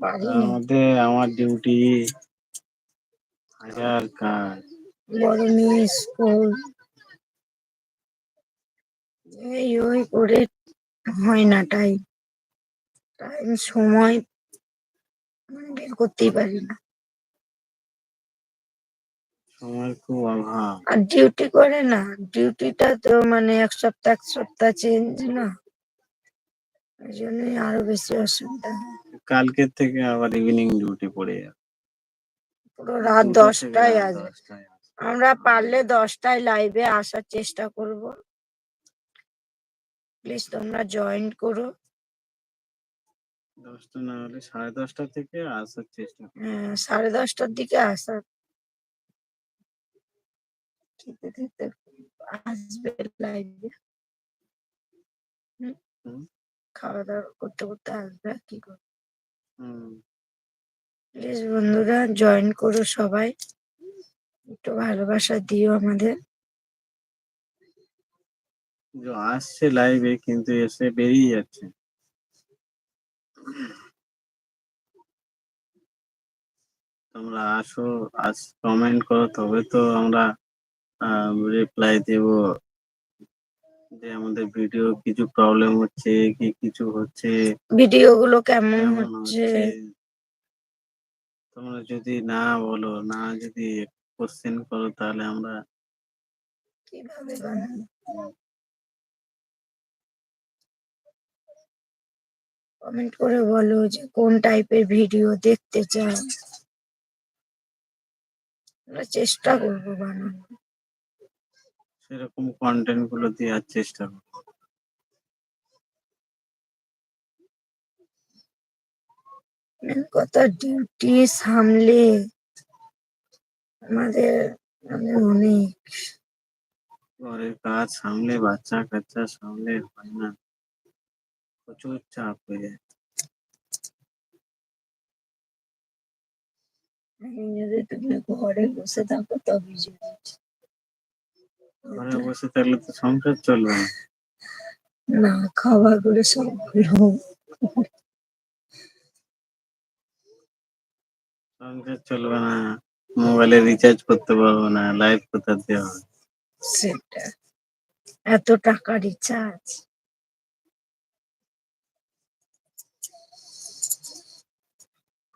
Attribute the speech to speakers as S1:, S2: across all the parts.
S1: পারি
S2: মধ্যে আমার ডিউটি হাজার কাজ।
S1: বড় মেয়ে স্কুল। এই ওই করে হয় না টাইম টাইম সময় মানে বের করতেই পারি না।
S2: সময়ের খুব অভাব।
S1: আর ডিউটি করে না। ডিউটিটা তো মানে এক সপ্তাহ এক সপ্তাহ চেঞ্জ না। ওই জন্যই আরও বেশি অসুবিধা হয়।
S2: কালকের থেকে আবার ইভিনিং ডিউটি পড়ে যাবে।
S1: পুরো রাত দশটায় আসবে। আমরা পারলে দশটায় লাইভে আসার চেষ্টা করব। প্লিজ তোমরা জয়েন করো।
S2: দশটা না হলে সাড়ে দশটা থেকে আসার চেষ্টা
S1: হ্যাঁ, সাড়ে দশটার দিকে আসার। খেতে খেতে আসবে লাইভে
S2: হুম।
S1: খাওয়া দাওয়া করতে করতে আসবে কি করবে? প্লিজ বন্ধুরা জয়েন করো সবাই। একটু ভালোবাসা দিও আমাদের।
S2: আসছে লাইভে কিন্তু এসে বেরিয়ে যাচ্ছে। তোমরা আসো আস কমেন্ট করো তবে তো আমরা রিপ্লাই দেব। যে আমাদের ভিডিও কিছু প্রবলেম হচ্ছে কি কিছু হচ্ছে?
S1: ভিডিও গুলো কেমন হচ্ছে?
S2: তোমরা যদি না বলো না যদি কোশ্চেন করো তাহলে আমরা
S1: কীভাবে কমেন্ট করে বলো যে কোন টাইপের ভিডিও দেখতে চাও। আমরা চেষ্টা করব বানানো
S2: সেরকম কন্টেন্টগুলো দেওয়ার চেষ্টা করব।
S1: মেন কথা ডিউটি সামলে আমাদের মানে অনেক।
S2: ঘরের কাজ সামলে বাচ্চা কাচ্চা সামলে হয় না। প্রচুর চাপ হয়ে যায়।
S1: আমি যদি তুমি ঘরে বসে থাকো তবে যদি
S2: ঘরে বসে থাকলে তো সংসার চলবে না।
S1: না খাওয়া করে সব
S2: সংসার চলবে না মোবাইলে রিচার্জ করতে পারব না লাইভ কোথা দিয়ে হবে?
S1: সেটা এত টাকা রিচার্জ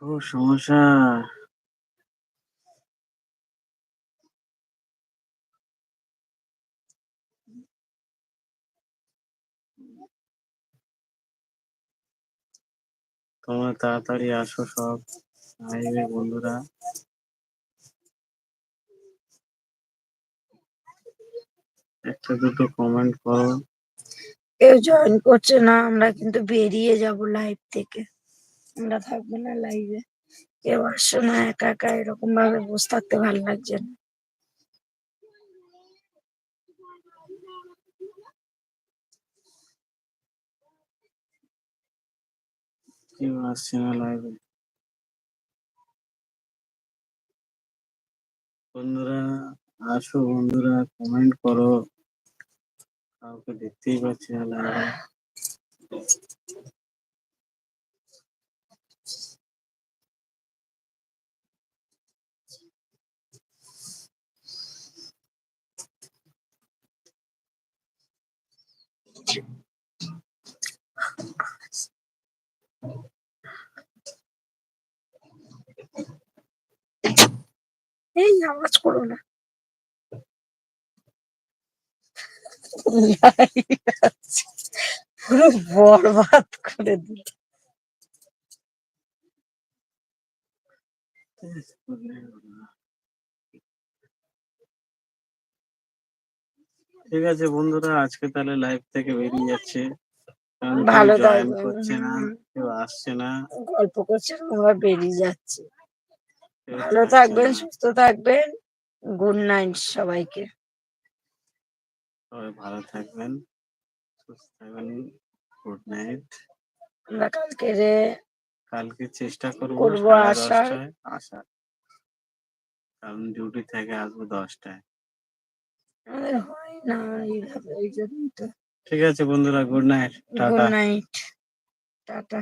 S2: খুব সমস্যা। তোমরা তাড়াতাড়ি আসো সব লাইভে বন্ধুরা। একটা দুটো কমেন্ট করো।
S1: কেউ জয়েন করছে না, আমরা কিন্তু বেরিয়ে যাব লাইভ থেকে। আমরা থাকব না লাইভে কেউ আসছো না, একা একা এরকম ভাবে বসে থাকতে ভালো লাগছে না।
S2: কেউ আসছে না লাইভে বন্ধুরা আসো বন্ধুরা কমেন্ট করো। কাউকে দেখতেই পাচ্ছি না লাইভে
S1: এই আওয়াজ করো না। পুরো বরবাদ করে দিল।
S2: ঠিক আছে বন্ধুরা আজকে তাহলে লাইভ থেকে বেরিয়ে যাচ্ছে।
S1: ভালো
S2: করছে না কেউ আসছে না।
S1: গল্প করছে আমরা বেরিয়ে যাচ্ছি। ভালো থাকবেন সুস্থ থাকবেন। গুড নাইট সবাইকে।
S2: সবাই ভালো থাকবেন সুস্থ থাকবেন গুড নাইট।
S1: আমরা কালকে রে
S2: কালকে চেষ্টা করব
S1: করব আসার।
S2: আসার। কারণ ডিউটি থেকে আসব দশটায়।
S1: আমাদের হয় না এইভাবে ওই জন্যই তো।
S2: ঠিক আছে বন্ধুরা good night tata.
S1: Good night tata.